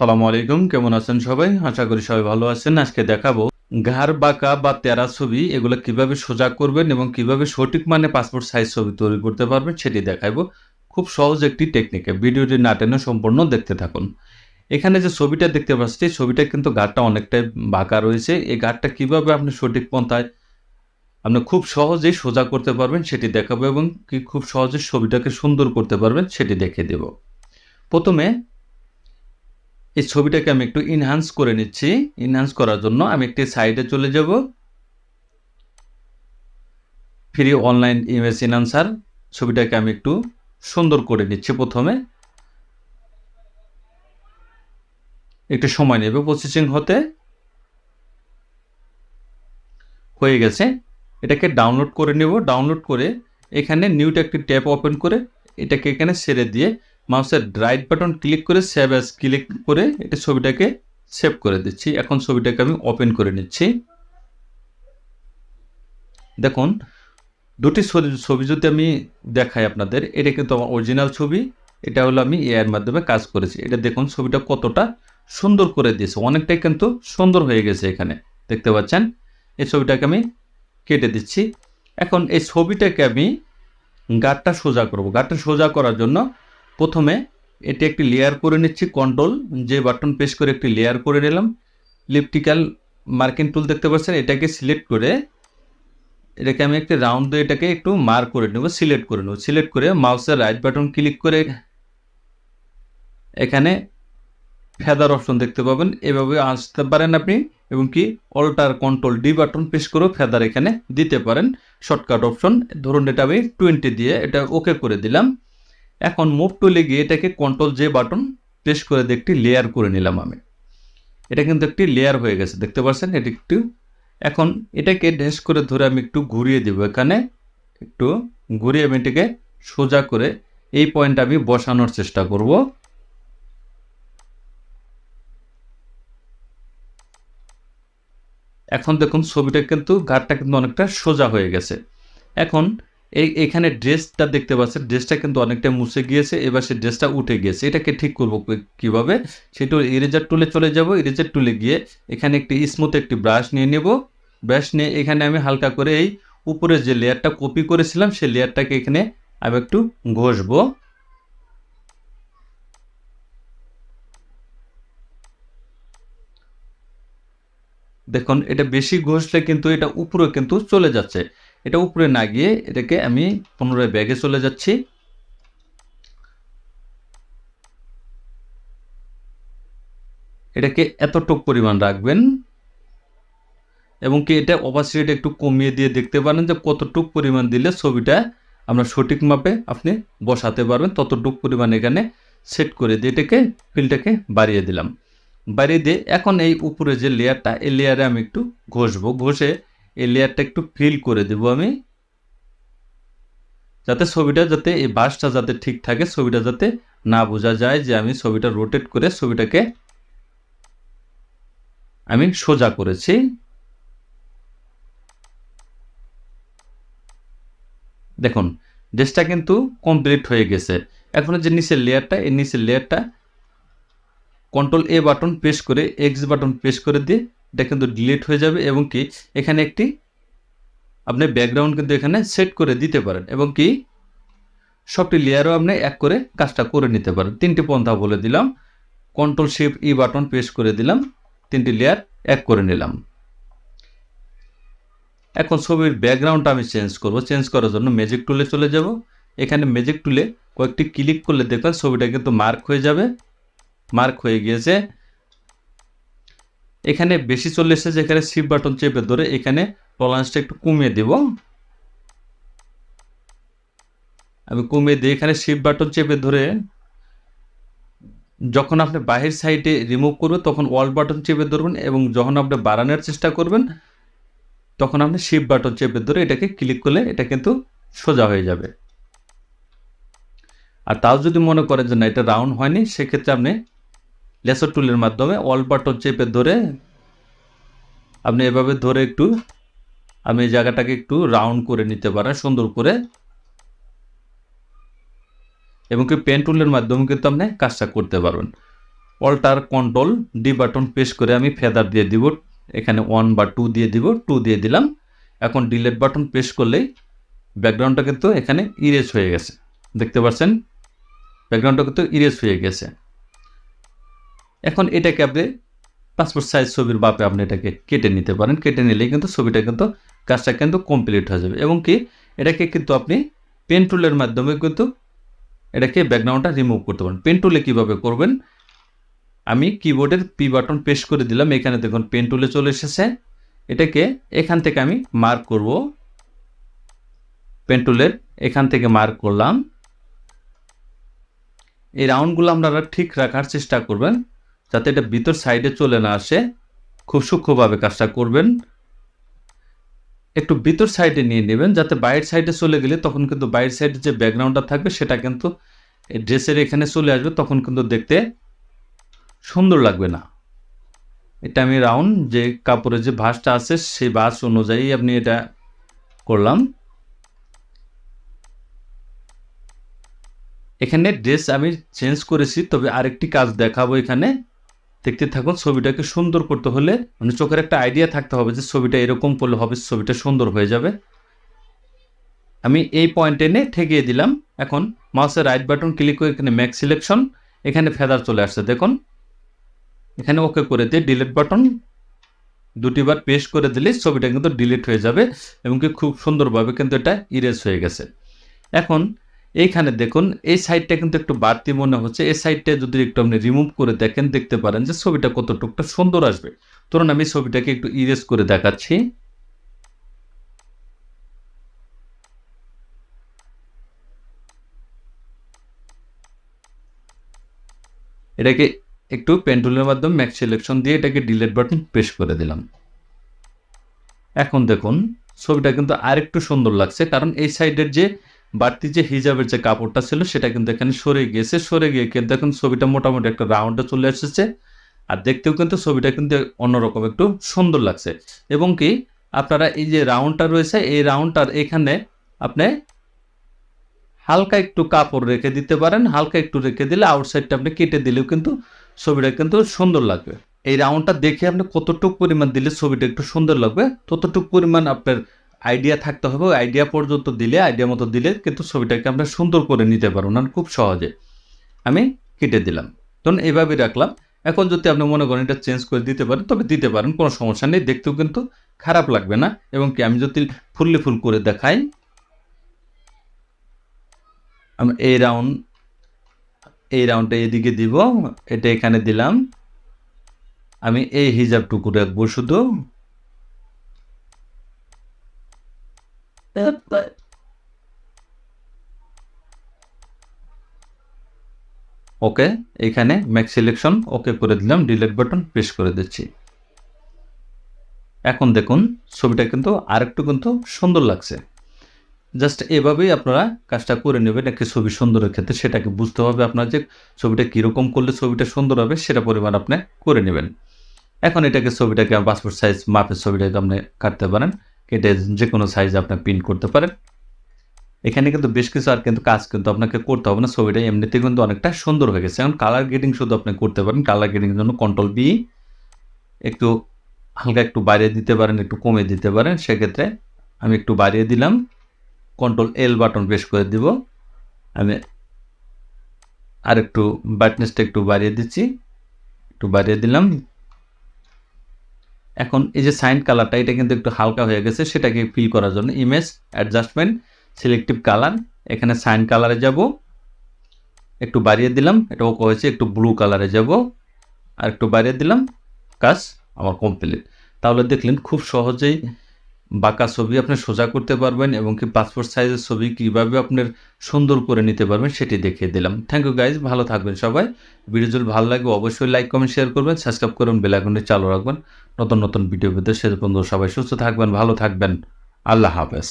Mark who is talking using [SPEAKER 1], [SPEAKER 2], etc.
[SPEAKER 1] সালামু আলাইকুম, কেমন আছেন সবাই? আশা করি সবাই ভালো আছেন। আজকে দেখাবো ঘাড়, বাঁকা বা তেরা ছবি, এগুলো কীভাবে সোজা করবেন এবং কীভাবে সঠিক মানে পাসপোর্ট সাইজ ছবি তৈরি করতে পারবেন সেটি দেখাবো। খুব সহজ একটি টেকনিকে ভিডিওটি না টেনে সম্পূর্ণ দেখতে থাকুন। এখানে যে ছবিটা দেখতে পাচ্ছি, ছবিটা কিন্তু ঘাটটা অনেকটাই বাঁকা রয়েছে। এই ঘাটটা কীভাবে আপনি সঠিক পন্থায় আপনি খুব সহজেই সোজা করতে পারবেন সেটি দেখাবো এবং কি খুব সহজে ছবিটাকে সুন্দর করতে পারবেন সেটি দেখে দেব। প্রথমে এই ছবিটাকে আমি একটু ইনহান্স করে নিচ্ছি। ইনহান্স করার জন্য আমি একটি সাইডে চলে যাব। ফ্রি অনলাইন ইমেজ ইনহান্সার ছবিটাকে আমি একটু সুন্দর করে নিচ্ছি প্রথমে। একটু সময় নেবে প্রসেসিং হতে। হয়ে গেছে। এটাকে ডাউনলোড করে নেব। ডাউনলোড করে এখানে নিউটা একটি ট্যাপ ওপেন করে এটাকে এখানে সেরে দিয়ে মাউসের রাইট বাটন ক্লিক করে সেভ অ্যাজ ক্লিক করে এটা ছবিটাকে সেভ করে দিচ্ছি। এখন ছবিটাকে আমি ওপেন করে নিচ্ছি। দেখুন, দুটি ছবি- যদি আমি দেখাই আপনাদের, এটা কিন্তু আমার অরিজিনাল ছবি। এটা হলো আমি এআইয়ের মাধ্যমে কাজ করেছি। এটা দেখুন, ছবিটা কতটা সুন্দর করে দিয়েছে। অনেকটাই কিন্তু সুন্দর হয়ে গেছে এখানে। দেখতে পাচ্ছেন? এই ছবিটাকে আমি কেটে দিচ্ছি। এখন এই ছবিটাকে আমি গাঢ়টা সোজা করব। গাঢ়টা সোজা করার জন্য প্রথমে এটি একটি লেয়ার করে নিচ্ছি কন্ট্রোল যে বাটন প্রেস করে একটি লেয়ার করে নিলাম। লিপটিক্যাল মার্কিং টুল দেখতে পাচ্ছেন, এটাকে সিলেক্ট করে এটাকে আমি একটি রাউন্ড দিয়ে এটাকে একটু মার্ক করে নেব সিলেক্ট করে নেব। সিলেক্ট করে মাউসের রাইট বাটন ক্লিক করে এখানে ফেদার অপশন দেখতে পাবেন। এভাবে আসতে পারেন আপনি, এবং কি alter control D button press করেও ফেদার এখানে দিতে পারেন। শর্টকাট অপশন ধরুন এটা আমি টোয়েন্টি দিয়ে এটা ওকে করে দিলাম। এখন মুভ টুলে গিয়ে এটাকে কন্ট্রোল জে বাটন প্রেস করে দিয়ে লেয়ার করে নিলাম আমি। এটা কিন্তু একটি লেয়ার হয়ে গেছে, দেখতে পাচ্ছেন? এটি একটু এখন এটাকে ড্যাশ করে ধরে আমি একটু ঘুরিয়ে দেবো এখানে। একটু ঘুরিয়ে আমি এটাকে সোজা করে এই পয়েন্ট আমি বসানোর চেষ্টা করব। এখন দেখুন, ছবিটা কিন্তু ঘাটটা কিন্তু অনেকটা সোজা হয়ে গেছে। এখন এই এখানে ড্রেসটা দেখতে পাচ্ছেন। ড্রেসটা কিন্তু অনেকটা মুছে গিয়েছে, এবার সে ড্রেসটা উঠে গিয়েছে। এটাকে ঠিক করব কীভাবে? সেটা ইরেজার টুলে চলে যাব। ইরেজার টুলে গিয়ে এখানে একটি স্মুথ একটি ব্রাশ নিয়ে নেব। ব্রাশ নিয়ে এখানে আমি হালকা করে এই উপরে যে লেয়ারটা কপি করেছিলাম, সেই লেয়ারটাকে এখানে আমি একটু ঘষবো। দেখুন, এটা বেশি ঘষলে কিন্তু এটা উপরে কিন্তু চলে যাচ্ছে। এটা উপরে না গিয়ে এটাকে আমি পুনরায় ব্যাগে চলে যাচ্ছি। এটাকে এতটুক পরিমাণ রাখবেন এবং কি এটা অপাসিটি একটু কমিয়ে দিয়ে দেখতে পারেন যে কতটুক পরিমাণ দিলে ছবিটা আমরা সঠিক মাপে আপনি বসাতে পারবেন। ততটুক পরিমাণ এখানে সেট করে দিয়ে এটাকে ফিলটাকে বাড়িয়ে দিলাম। বাড়িয়ে দিয়ে এখন এই উপরে যে লেয়ারটা এই লেয়ারে আমি একটু ঘষবো। ঘষে এই লেয়ারটা একটু ফিল করে দেব আমি। যাতে ছবিটা যাতে এই বাসটা যাতে ঠিক থাকে, ছবিটা যাতে না বোঝা যায় যে আমি ছবিটা রোটেট করে ছবিটাকে আমি সোজা করেছি। দেখুন, ড্রেসটা কিন্তু কমপ্লিট হয়ে গেছে। এখন যে নিচের লেয়ারটা, এই নিচের লেয়ারটা কন্ট্রোল এ বাটন প্রেস করে এক্স বাটন প্রেস করে দিয়ে এটা কিন্তু ডিলিট হয়ে যাবে এবং কি এখানে একটি আপনি ব্যাকগ্রাউন্ড কিন্তু এখানে সেট করে দিতে পারেন এবং কি সবটি লেয়ারও আপনি এক করে কাজটা করে নিতে পারেন। তিনটি পন্থা বলে দিলাম। Control shift E button press করে দিলাম। তিনটি লেয়ার এক করে নিলাম। এখন ছবির ব্যাকগ্রাউন্ডটা আমি চেঞ্জ করব। চেঞ্জ করার জন্য ম্যাজিক টুলে চলে যাব। এখানে ম্যাজিক টুলে কয়েকটি ক্লিক করলে দেখবেন ছবিটা কিন্তু মার্ক হয়ে যাবে। মার্ক হয়ে গিয়েছে। এখানে বেশি চলে এসেছে এখানে শিফট বাটন চেপে ধরে এখানে টলারেন্সটা একটু কমিয়ে দেব। আমি কমিয়ে দিয়ে এখানে শিফট বাটন চেপে ধরে যখন আপনি বাহির সাইডে রিমুভ করবেন, তখন ওয়াল বাটন চেপে ধরবেন এবং যখন আপনি বাড়ানোর চেষ্টা করবেন, তখন আপনি শিফট বাটন চেপে ধরে এটাকে ক্লিক করলে এটা কিন্তু সোজা হয়ে যাবে। আর তাও যদি মনে করেন যে না, এটা রাউন্ড হয়নি, সেক্ষেত্রে আপনি লেসার টুলের মাধ্যমে অল বাটন চেপে ধরে আপনি এভাবে ধরে একটু আমি এই জায়গাটাকে একটু রাউন্ড করে নিতে পারেন, সুন্দর করে। এবং কি পেন টুলের মাধ্যমে কিন্তু আপনি কাজটা করতে পারবেন। Alter control D button press করে আমি ফেদার দিয়ে দিব, এখানে ওয়ান বা টু দিয়ে দিব টু দিয়ে দিলাম। এখন ডিলেট বাটন প্রেস করলেই ব্যাকগ্রাউন্ডটা কিন্তু এখানে ইরেজ হয়ে গেছে। দেখতে পাচ্ছেন? ব্যাকগ্রাউন্ডটা কিন্তু ইরেজ হয়ে গেছে। এখন এটাকে আপনি পাসপোর্ট সাইজ ছবির বাপে আপনি এটাকে কেটে নিতে পারেন। কেটে নিলেই কিন্তু ছবিটা কিন্তু কাজটা কিন্তু কমপ্লিট হয়ে যাবে। এবং কি এটাকে কিন্তু আপনি পেন টুলের মাধ্যমে কিন্তু এটাকে ব্যাকগ্রাউন্ডটা রিমুভ করতে পারেন। পেন টুলে কীভাবে করবেন? আমি কিবোর্ডের পি বাটন প্রেস করে দিলাম। এখানে দেখুন পেন টুলে চলে এসেছে। এটাকে এখান থেকে আমি মার্ক করব। পেন টুলের এখান থেকে মার্ক করলাম। এই রাউন্ডগুলো আপনারা ঠিক রাখার চেষ্টা করবেন। যাতে এটা ভিতর সাইডে চলে না আসে, খুব সূক্ষ্মভাবে কাজটা করবেন। একটু ভিতর সাইডে নিয়ে নেবেন, যাতে বাইরের সাইডে চলে গেলে তখন কিন্তু বাইরের সাইডে যে ব্যাকগ্রাউন্ডটা থাকবে সেটা কিন্তু ড্রেসের এখানে চলে আসবে, তখন কিন্তু দেখতে সুন্দর লাগবে না। এটা আমি রাউন্ড যে কাপড়ের যে ভাঁজটা আছে, সেই ভাঁজ অনুযায়ী আপনি এটা করলাম। এখানে ড্রেস আমি চেঞ্জ করেছি, তবে আরেকটি কাজ দেখাবো এখানে। দেখতে থাকুন, ছবিটাকে সুন্দর করতে হলে মানে চোখের একটা আইডিয়া থাকতে হবে যে ছবিটা এরকম করলে হবে, ছবিটা সুন্দর হয়ে যাবে। আমি এই পয়েন্টে এনে ঠেকিয়ে দিলাম। এখন মাউসের রাইট বাটন ক্লিক করে এখানে ম্যাক সিলেকশন এখানে ফেদার চলে আসছে, দেখুন। এখানে ওকে করে দিয়ে ডিলিট বাটন দুটিবার পেস্ট করে দিলে ছবিটা কিন্তু ডিলিট হয়ে যাবে এবং কি খুব সুন্দরভাবে কিন্তু এটা ইরেজ হয়ে গেছে। এখন এইখানে দেখুন, এই সাইডটা কিন্তু একটু বাড়তি মনে হচ্ছে। এই সাইডটা যদি একটু আপনি রিমুভ করে দেখেন, দেখতে পারেন যে ছবিটা কতটুকটা সুন্দর আসবে। ধরুন আমি ছবিটাকে একটু ইরেজ করে দেখাচ্ছি। এটাকে একটু পেন্টুলের মাধ্যমে ম্যাক্স সিলেকশন দিয়ে এটাকে ডিলেট বাটন প্রেস করে দিলাম। এখন দেখুন, ছবিটা কিন্তু আরেকটু সুন্দর লাগছে, কারণ এই সাইডের যে বাড়তি যে হিজাবের যে কাপড়টা ছিল, সেটা কিন্তু এখানে সরে গিয়েছে। সরে গিয়ে কিন্তু এখন ছবিটা মোটামুটি একটা রাউন্ডে চলে এসেছে। আর দেখতেও কিন্তু ছবিটা কিন্তু অন্যরকম, একটু সুন্দর লাগছে। এবং কি, আপনারা এই যে রাউন্ডটা রয়েছে, এই রাউন্ডটার এখানে আপনি হালকা একটু কাপড় রেখে দিতে পারেন। হালকা একটু রেখে দিলে আউটসাইডটা আপনি কেটে দিলেও কিন্তু ছবিটা কিন্তু সুন্দর লাগবে। এই রাউন্ডটা দেখে আপনি কতটুকু পরিমাণ দিলে ছবিটা একটু সুন্দর লাগবে, ততটুকু পরিমাণ আপনার আইডিয়া থাকতে হবে, আইডিয়া পর্যন্ত দিলে, আইডিয়া মতো দিলে কিন্তু ছবিটাকে আমরা সুন্দর করে নিতে পারব, না খুব সহজে। আমি কেটে দিলাম। তখন এইভাবে রাখলাম। এখন যদি আপনি মনে করেন এটা চেঞ্জ করে দিতে পারেন, তবে দিতে পারেন, কোনো সমস্যা নেই। দেখতেও কিন্তু খারাপ লাগবে না। এবং কি, আমি যদি ফুললি ফুল করে দেখাই, আমি এই রাউন্ড এই রাউন্ডটা এদিকে দিব, এটা এখানে দিলাম। আমি এই হিজাবটুকু রাখব শুধু। ওকে এখানে ম্যাক সিলেকশন ওকে করে দিলাম ডিলেট বাটন প্রেস করে দিচ্ছি। এখন দেখুন, ছবিটা কিন্তু আরেকটু কিন্তু সুন্দর লাগছে। জাস্ট এভাবেই আপনারা কাজটা করে নেবেন, একটি ছবি সুন্দরের ক্ষেত্রে, সেটাকে বুঝতে হবে আপনার যে ছবিটা কীরকম করলে ছবিটা সুন্দর হবে, সেটা পরিমাণ আপনি করে নেবেন। এখন এটাকে ছবিটাকে পাসপোর্ট সাইজ মাপের ছবিটাকে আপনি কাটতে পারেন। কেটে যে কোনো সাইজ আপনার প্রিন্ট করতে পারেন। এখানে কিন্তু বেশ কিছু আর কিন্তু কাজ কিন্তু আপনাকে করতে হবে না, ছবিটা এমনিতে কিন্তু অনেকটা সুন্দর হয়ে গেছে। এখন কালার গ্রেডিং শুধু আপনি করতে পারেন কালার গ্রেডিংয়ের জন্য কন্ট্রোল বি একটু হালকা একটু বাড়িয়ে দিতে পারেন, একটু কমে দিতে পারেন। সেক্ষেত্রে আমি একটু বাড়িয়ে দিলাম। কন্ট্রোল এল বাটন প্রেস করে দিব। আমি আর একটু ব্রাইটনেসটা একটু বাড়িয়ে দিচ্ছি। একটু বাড়িয়ে দিলাম। এখন এই যে সাইন কালারটা এটা কিন্তু একটু হালকা হয়ে গেছে, সেটাকে ফিল করার জন্য ইমেজ অ্যাডজাস্টমেন্ট সিলেক্টিভ কালার এখানে সাইন কালারে যাব। একটু বাড়িয়ে দিলাম এটা ওকে হয়েছে একটু ব্লু কালারে যাব। আর একটু বাড়িয়ে দিলাম, কাজ আমার কমপ্লিট তাহলে দেখলেন খুব সহজেই বাঁকা ছবি আপনি সোজা করতে পারবেন এবং কি পাসপোর্ট সাইজের ছবি কীভাবে আপনার সুন্দর করে নিতে পারবেন সেটি দেখিয়ে দিলাম। থ্যাংক ইউ গাইজ ভালো থাকবেন সবাই। ভিডিও যদি ভালো লাগবে অবশ্যই লাইক কমেন্ট শেয়ার করবেন সাবস্ক্রাইব করুন বেলাইকনটি চালু রাখবেন। নতুন নতুন ভিডিও পেতে সে পর্যন্ত সবাই সুস্থ থাকবেন ভালো থাকবেন। আল্লাহ হাফেজ।